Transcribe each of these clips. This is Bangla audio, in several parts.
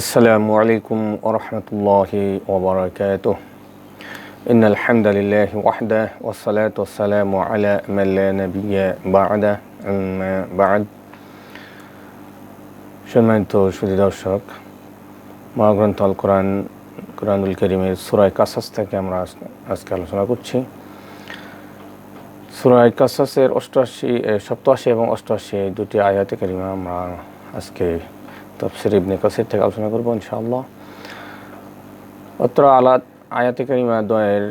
আসসালামু আলাইকুম ওরহমতুল্লাহি ওবরাকাত ইন আলহামদুলিল্লাহ ওয়াহদা ওসালাত ওসালামু আলা মাল্লা নবিয়া বাদা বাদ সম্মানিত সুদী দর্শক, মহাগ্রন্থ আল কোরআন কোরআনুল করিমের সুরায় কাসাস থেকে আমরা আজকে আলোচনা করছি। সুরায় কাসাসের অষ্টআশি সপ্তাশি এবং অষ্টআশি দুটি আয়াতে করিমা আমরা আজকে তফসির ইবনে কাসির থেকে আলোচনা করব ইনশাআল্লাহ। অত্র আলাত আয়াতে কারিমা দয়ের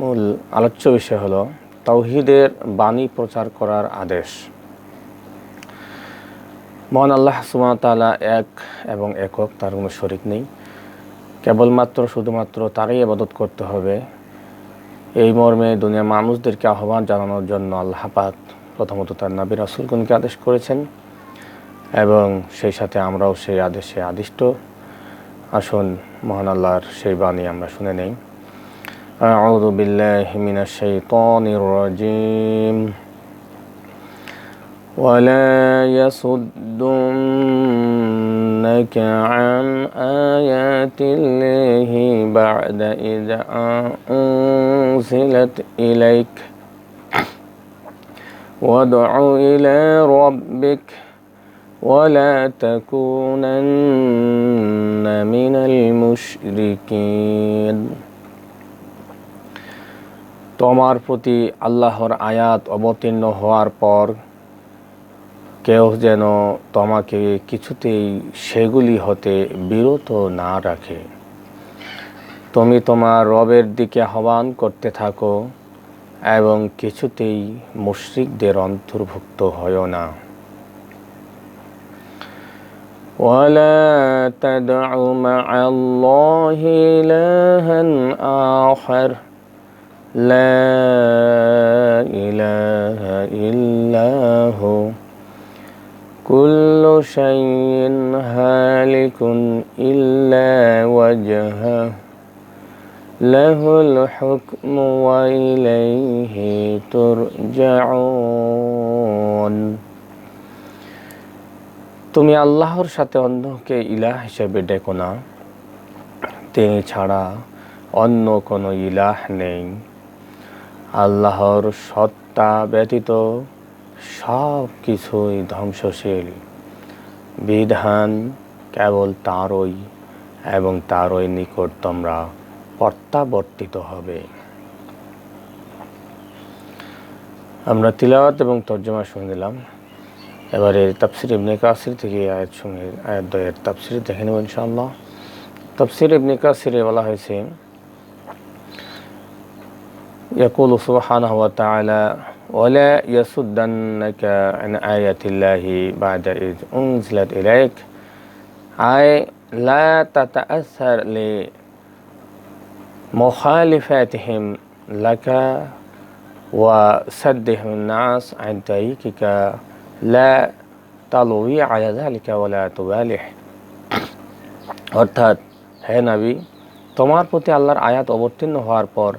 মূল আলোচ্য বিষয় হলো তাওহিদের বাণী প্রচার করার আদেশ। মহান আল্লাহ সুমাতালা এক এবং একক, তার কোনো শরিক নেই। কেবলমাত্র, শুধুমাত্র তারই আবাদত করতে হবে। এই মর্মে দুনিয়া মানুষদেরকে আহ্বান জানানোর জন্য আল্লাহ পাক প্রথমত তার নাবি রাসুলগণকে আদেশ করেছেন এবং সেই সাথে আমরাও সেই আদেশে আদিষ্ট আসুন মহান আল্লাহর সেই বাণী আমরা শুনে নেই أعوذ بالله من الشيطان الرجيم ولا يصدنك عن آيات الله بعد إذ أنزلت إليك وادع إلى ربك ولا تكونن من المشركين তোমার প্রতি আল্লাহর আয়াত অবতীর্ণ হওয়ার পর কেউ যেন তোমাকে কিছুতেই সেগুলি হতে বিরত না রাখে তুমি তোমার রবের দিকে আহ্বান করতে থাকো এবং কিছুতেই মুশরিকদের অন্তর্ভুক্ত হয় না ولا تدع مع الله إلها آخر. لا إله إلا هو. كل شيء هالك إلا وجهه. له الحكم وإليه ترجعون. তুমি আল্লাহর সাথে অন্যকে ইলাহ হিসেবে ডেকো না। তিনি ছাড়া অন্য কোনো ইলাহ নেই। আল্লাহর সত্তা ব্যতীত সব কিছুই ধ্বংসশীল। বিধান কেবল তারই এবং তারই নিকট তোমরা প্রত্যাবর্তিত হবে। আমরা তিলাওয়াত এবং তর্জমা শুনে দিলাম এবারে তাফসির ইবনে কাসির থেকে এই আয়াত শুনে আয়াত দয়ের তাফসির দেখে নেব ইনশাআল্লাহ তাফসির ইবনে কাসিরে বলা হয়েছে يقول سبحانه وتعالى ولا يصدنك عن آيات الله بعد إذ أنزلت إليك أي لا تتأثر لمخالفتهم لك وسدهم الناس عن طريقك লা তালুই আয়াদা আলিকা ওলা তোবালিহ অর্থাৎ, হে নাবি, তোমার প্রতি আল্লাহর আয়াত অবতীর্ণ হওয়ার পর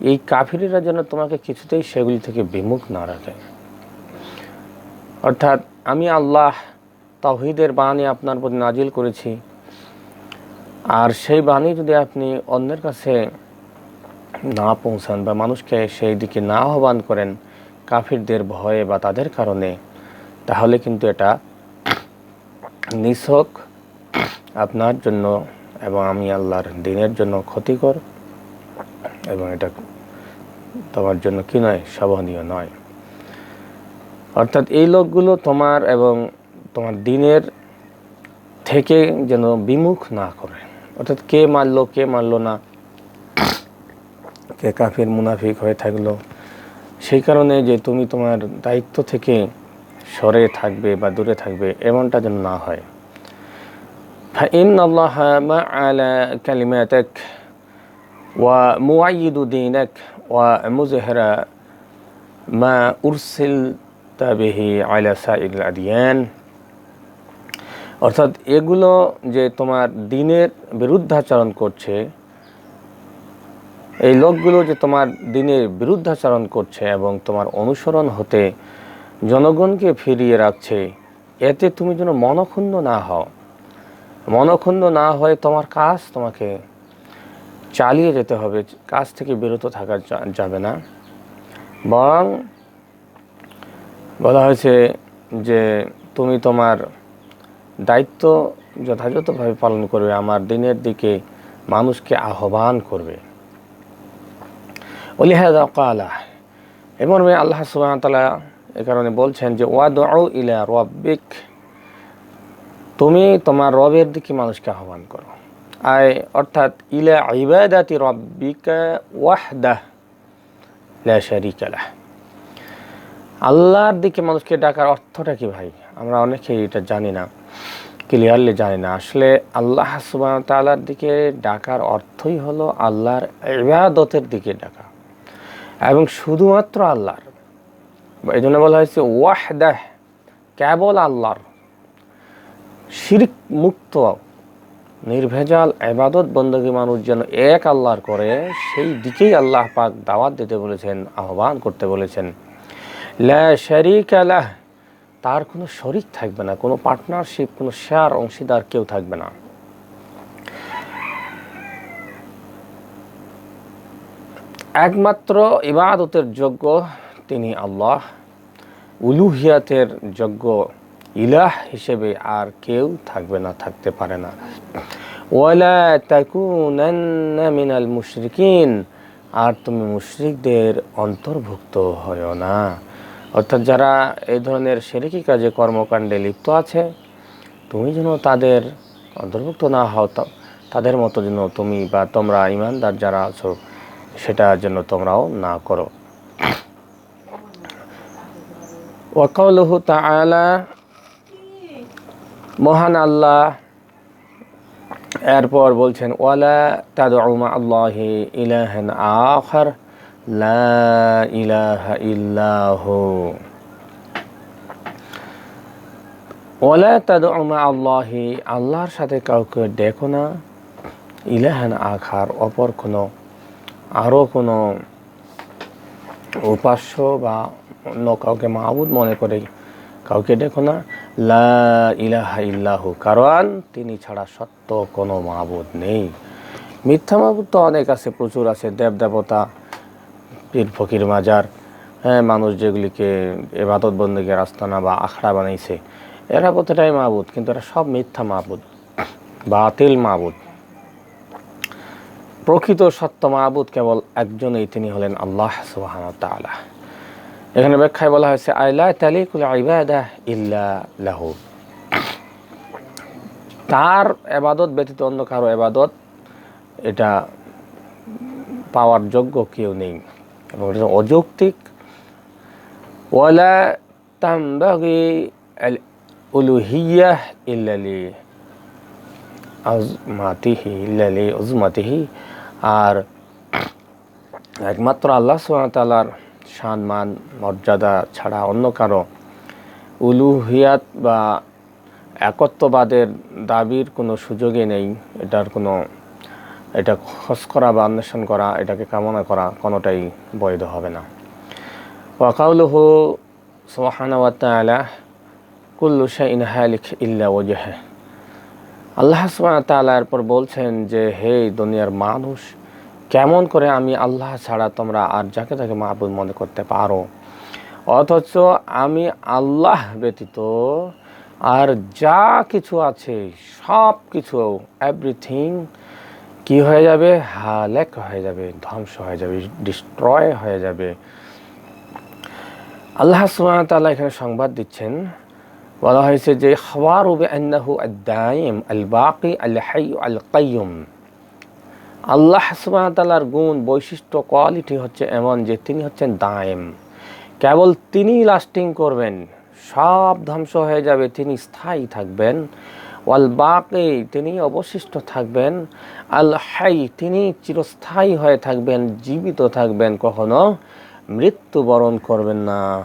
এই কাফিরিরা যেন তোমাকে কিছুতেই সেগুলি থেকে বিমুখ না রাখে। অর্থাৎ, আমি আল্লাহ তাহিদের বাণী আপনার প্রতি নাজিল করেছি। আর সেই বাণী যদি আপনি অন্যের কাছে না পৌঁছান বা মানুষকে সেই দিকে না আহ্বান করেন, কাফিরদের ভয়ে বা তাদের কারণে তাহলে কিন্তু এটা নিছক আপনার জন্য এবং আমি আল্লাহর দিনের জন্য ক্ষতিকর এবং এটা তোমার জন্য কি নয় শোভনীয় নয়। অর্থাৎ এই লোকগুলো তোমার এবং তোমার দিনের থেকে যেন বিমুখ না করে। অর্থাৎ কে মারলো কে মারলো না, কে কাফির, মুনাফিক হয়ে থাকল, সেই কারণে যে তুমি তোমার দায়িত্ব থেকে সরে থাকবে বা দূরে থাকবে এমনটা যেন না হয় فإن الله ما على كلماتك ومؤيد دينك ومظهر ما أرسلت به على سائر الأديان অর্থাৎ এগুলো যে তোমার দিনের বিরুদ্ধাচরণ করছে এই লোকগুলো যে তোমার দিনের বিরুদ্ধাচরণ করছে এবং তোমার অনুসরণ হতে জনগণকে ফিরিয়ে রাখছে। এতে তুমি যেন মনক্ষুণ্ণ না হও। মনক্ষুণ্ণ না হয়ে তোমার কাজ তোমাকে চালিয়ে যেতে হবে। কাজ থেকে বিরত থাকা যাবে না। বরং বলা হয়েছে যে, তুমি তোমার দায়িত্ব যথাযথভাবে পালন করবে। আমার দিনের দিকে মানুষকে আহ্বান করবে। ওলিহাদা কালা এমন আল্লাহ তাআলা এ কারণে বলছেন যে, ওয়াদউ ইলা রব্বিক তুমি তোমার রবের দিকে মানুষকে আহ্বান করো। আয়, অর্থাৎ, ইলা ইবাদাতি রব্বিকা ওয়াহদাহ লা শারীকা লাহ আল্লাহর দিকে মানুষকে ডাকার অর্থটা কি ভাই? আমরা অনেকেই এটা জানি না, ক্লিয়ারলি জানি না। আসলে আল্লাহ সুবহানাহু ওয়া তাআলার দিকে ডাকার অর্থই হলো আল্লাহর ইবাদতের দিকে ডাকা। এবং শুধুমাত্র আল্লাহর। এই জন্য বলা হয়েছে, ওয়াহদাহ, কেবল আল্লাহর। শিরিক মুক্ত, নির্ভেজাল এবাদত বন্দী মানুষ যেন এক আল্লাহর করে, সেই দিকেই আল্লাহ পাক দাওয়াত দিতে বলেছেন, আহ্বান করতে বলেছেন। লা শারিক আলাহ তার কোনো শরিক থাকবে না, কোনো পার্টনারশিপ কোনো শেয়ার অংশীদার কেউ থাকবে না। একমাত্র ইবাদতের যোগ্য তিনি আল্লাহ। উলুহিয়াতের যোগ্য ইলাহ হিসেবে আর কেউ থাকবে না, থাকতে পারে না। মিনাল মুশরিকিন, আর তুমি মুশরিকদের অন্তর্ভুক্ত হয় না। অর্থাৎ যারা এই ধরনের সেরেকি কাজে কর্মকাণ্ডে লিপ্ত আছে, তুমি যেন তাদের অন্তর্ভুক্ত না হও তাদের মতো যেন তুমি বা তোমরা ইমানদার যারা আছো, সেটা যেন তোমরাও না করো। ওয়াকাউলহু তাআলা, মহান আল্লাহ, এরপর বলছেন, ওয়ালা তাদউ মা আল্লাহি ইলাহান আখার, লা ইলাহা ইল্লাহু। ওয়ালা তাদউ মা আল্লাহি আল্লাহর সাথে কাউকে ডেকো না, ইলাহান আখার, অপর কোনো আরও কোনো উপাস্য বা অন্য কাউকে মাহবুদ মনে করে কাউকে দেখো না। লা ইলাহা ইল্লাহু, কারণ তিনি ছাড়া সত্য কোনো মাহবুদ নেই। মিথ্যা মাহবুদ তো অনেক আছে, প্রচুর আছে দেব দেবতা পীর ফকির মাজার হ্যাঁ মানুষ যেগুলিকে এবাদত বন্দীকে আস্তানা বা আখড়া বানাইছে, এরা প্রতিটাই মাহবুদ কিন্তু এরা সব মিথ্যা মাহবুদ বাতিল মাহবুদ প্রকৃত সত্য মাহবুদ কেবল একজনই, তিনি হলেন আল্লাহ সুবহানাহু ওয়া তাআলা। এখানে ব্যাখ্যায় বলা হয়েছে আইলা তালিকুল ইবাদাহ ইল্লা লাহু। তার এবাদত ব্যতীত অন্য কারও এবাদত, এটা পাওয়ার যোগ্য কেউ নেই। এবং এটা অযৌক্তিক। ওয়ালা তামবাগি আল উলুহিয়াহ ইল্লালি আজমাতিহি ইল্লালি উজমাতিহি। আর একমাত্র আল্লাহ সুবহানাহু তাআলার সম্মান, মর্যাদা ছাড়া অন্য কারও উলুহিয়াত বা একত্ববাদের দাবির কোনো সুযোগই নেই। এটার কোনো, এটা খোঁজ করা বা অন্বেষণ করা, এটাকে কামনা করা কোনোটাই বৈধ হবে না। ওয়াকাউলুহু সুবহানাহু ওয়া তাআলা, কুল্লু শাইইন হালিক ইল্লা ওয়াজহা। আল্লাহ সুবহানাহু ওয়া তাআলা এরপর বলছেন যে, হে দুনিয়ার মানুষ কেমন করে আমি আল্লাহ ছাড়া তোমরা আর যাকে তাকে মাহবুদ মনে করতে পারো? অথচ আমি আল্লাহ ব্যতীত আর যা কিছু আছে সব কিছু এভরিথিং কি হয়ে যাবে? হালেক হয়ে যাবে, ধ্বংস হয়ে যাবে ডিস্ট্রয় হয়ে যাবে। আল্লাহ তাআলা এখানে সংবাদ দিচ্ছেন। বলা হয়েছে যে খবর উবে আন্নাহু আদ-দাইম আল বাকি আল হাই আল কাইয়ুম আল্লাহ সুবহানাহু তাআলার গুণ, বৈশিষ্ট্য কোয়ালিটি হচ্ছে এমন যে তিনি হচ্ছেন দায়েম। কেবল তিনি লাস্টিং করবেন। সব ধ্বংস হয়ে যাবে, তিনি স্থায়ী থাকবেন। ওয়াল বাকি, তিনি অবশিষ্ট থাকবেন। আল হাই, তিনি চিরস্থায়ী হয়ে থাকবেন, জীবিত থাকবেন, কখনো মৃত্যুবরণ করবেন না।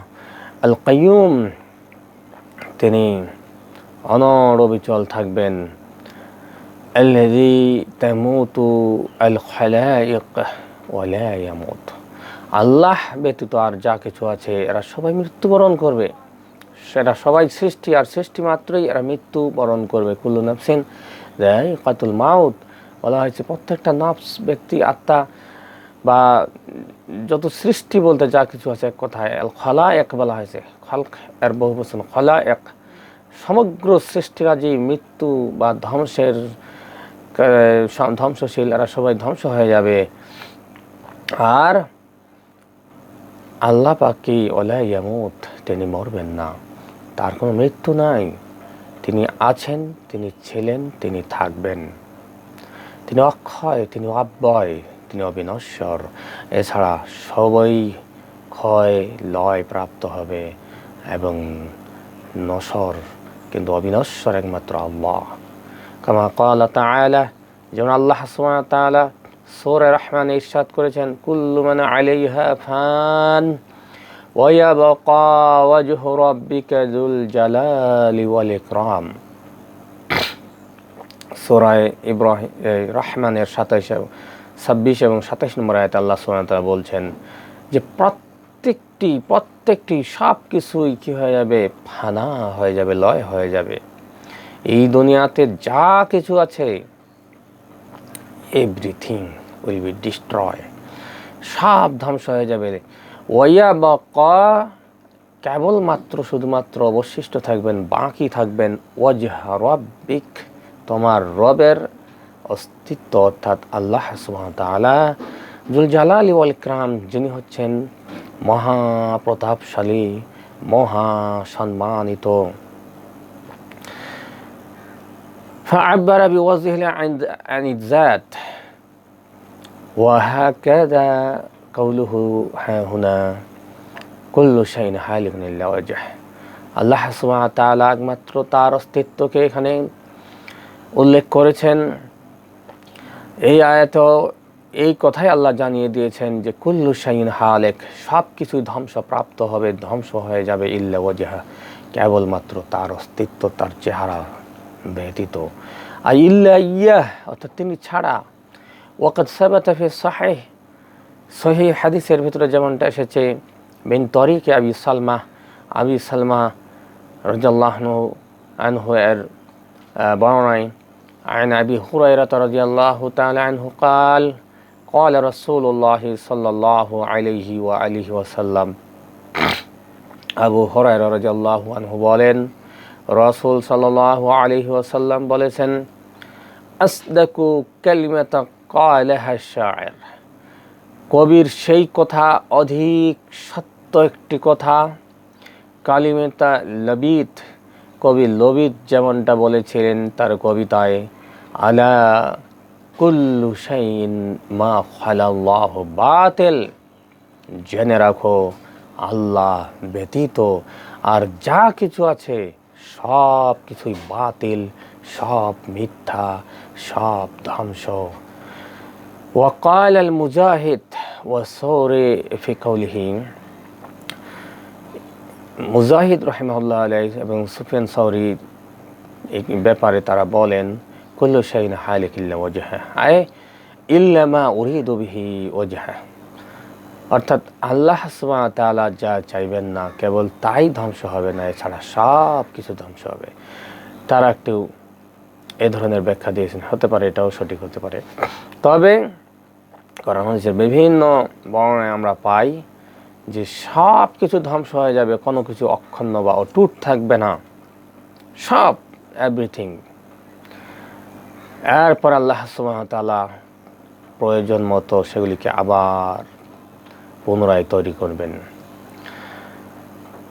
আল কাইয়ুম, তিনি অনড়বিচল থাকবেন। الذي تموت الخلائق ولا يموت আল্লাহ ব্যতীত আর যা কিছু আছে এরা সবাই মৃত্যুবরণ করবে সেটা সবাই সৃষ্টি আর সৃষ্টি মাত্রই এরা মৃত্যু বরণ করবে কুল্লু নাফসিন দেয় কাতুল মাউত বলা হয়েছে প্রত্যেকটা নফস ব্যক্তি আত্মা বা যত সৃষ্টি বলতে যা কিছু আছে এক কথায় আল খলা এক বলা হয়েছে খালক এর বহু বচন খলা এক সমগ্র সৃষ্টিরাজি মৃত্যু বা ধ্বংসের আহ, ধ্বংসশীল এরা সবাই ধ্বংস হয়ে যাবে। আর আল্লাহ পাকি ইয়ামুত, তিনি মরবেন না। তার কোনো মৃত্যু নাই। তিনি আছেন, তিনি ছিলেন, তিনি থাকবেন। তিনি অক্ষয়, তিনি অব্যয়, তিনি অবিনশ্বর। এছাড়া সবই ক্ষয়, লয় প্রাপ্ত হবে এবং নশ্বর, কিন্তু অবিনশ্বর একমাত্র আল্লাহ। কামা তাআলা, যেমন আল্লাহ তাআলা রহমান ইরশাদ করেছেন আলাইহা ফান ওয়াল ইব্রাহিম রহমানের 27 ছাব্বিশ এবং সাতাশ নম্বর আয়াতে আল্লাহ সুবহানাহু বলছেন যে প্রত্যেকটি প্রত্যেকটি সব কিছুই কি হয়ে যাবে? ফানা হয়ে যাবে, লয় হয়ে যাবে। এই দুনিয়াতে যা কিছু আছে এভরিথিং উইল বি ডিস্ট্রয় সব ধ্বংস হয়ে যাবে ওয়া বা ক কেবলমাত্র শুধুমাত্র অবশিষ্ট থাকবেন, বাকি থাকবেন ওয়াজহ রব্বিক, তোমার রবের অস্তিত্ব, অর্থাৎ আল্লাহ তাআলা, জুল জালালি ওয়াল ইকরাম, যিনি হচ্ছেন মহা প্রতাপশালী মহা সম্মানিত। فعبر بوجهه عن عن الذات وهكذا قوله ها هنا كل شيء حالق إلا وجهه আল্লাহ সুবহানাহু ওয়া তাআলা একমাত্র তার অস্তিত্বকে এখানে উল্লেখ করেছেন এই আয়াত এই কথাই আল্লাহ জানিয়ে দিয়েছেন যে কুল্লু শাইন হালেক সব কিছু ধ্বংসপ্রাপ্ত হবে ধ্বংস হয়ে যাবে ইল্লা ওয়াজাহা কেবলমাত্র তার অস্তিত্ব তার চেহারা ব্যতীত আর ইল্লা ইয়াহ অর্থাৎ তিনি ছাড়া ওয়াকাদ সাবাতা ফি সাহিহ সহি হাদিসের ভিতরে যেমনটা এসেছে বিন তরিকে আবি সালমা আবি সালমা রাদিয়াল্লাহু আনহু এর আহ, বর্ণনায় عن أبي هريرة رضي الله تعالى عنه قال قال رسول الله صلى الله عليه وآله وسلم আবু হরাইরা রাদিয়াল্লাহু আনহু বলেন রাসূল সাল্লাল্লাহু আলাইহি ওয়াসাল্লাম বলেছেন, আসদাকু কালিমাতা ক্বালাহা শায়ের কবির সেই কথা অধিক সত্য একটি কথা, কালিমেতা লবিত, কবি লবিত যেমনটা বলেছিলেন তার কবিতায়, আলা কুল্লু শাইন মা খালাল্লাহু বাতেল। জেনে রাখো, আল্লাহ ব্যতীত আর যা কিছু আছে সব কিছুই বাতিল সব মিথ্যা সব ধ্বংস وقال المجاهد وثوري في قوله মুজাহিদ রহিমাহুল্লাহ আলাই এবং সুফিয়ান সৌরি এই ব্যাপারে তারা বলেন কুল্লু শাইন হালিক ইল্লা ওয়াজহা আয় ইল্লামা উরিদু বিহি ওয়াজহা অর্থাৎ আল্লাহ তাআলা যা চাইবেন না, কেবল তাই ধ্বংস হবে না, এছাড়া সব কিছু ধ্বংস হবে। তারা একটু এ ধরনের ব্যাখ্যা দিয়েছেন, হতে পারে এটাও সঠিক হতে পারে। তবে করা হয়েছে বিভিন্ন বর্ণায় আমরা পাই যে সব কিছু ধ্বংস হয়ে যাবে, কোনো কিছু অক্ষুণ্ণ বা অটুট থাকবে না। সব এভরিথিং এরপর আল্লাহ সুবাহতালা প্রয়োজন মতো সেগুলিকে আবার পুনরায় তৈরি করবেন।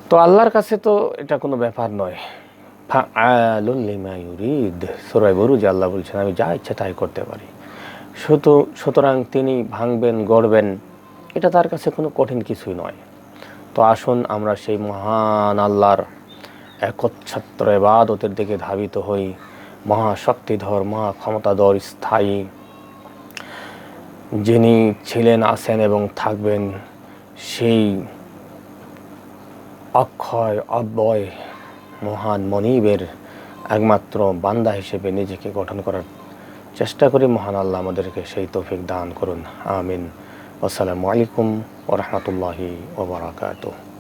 তো আল্লাহর কাছে তো এটা কোনো ব্যাপার নয়। ফাআলুল্লিমায়ুরিদ সুরাই আল্লাহ বলছেন, আমি যা ইচ্ছা তাই করতে পারি। শুধু সুতরাং তিনি ভাঙবেন, গড়বেন, এটা তার কাছে কোনো কঠিন কিছুই নয়। তো আসুন আমরা সেই মহান আল্লাহর একচ্ছত্র এবাদতের দিকে ধাবিত হই। মহাশক্তিধর মহা ক্ষমতাধর স্থায়ী যিনি ছিলেন, আছেন এবং থাকবেন, সেই অক্ষয় অব্যয় মহান মনিবের একমাত্র বান্দা হিসেবে নিজেকে গঠন করার চেষ্টা করি। মহান আল্লাহ আমাদেরকে সেই তৌফিক দান করুন। আমিন। আসসালামু আলাইকুম ওরহমতুল্লাহি ওবরাকাতুহ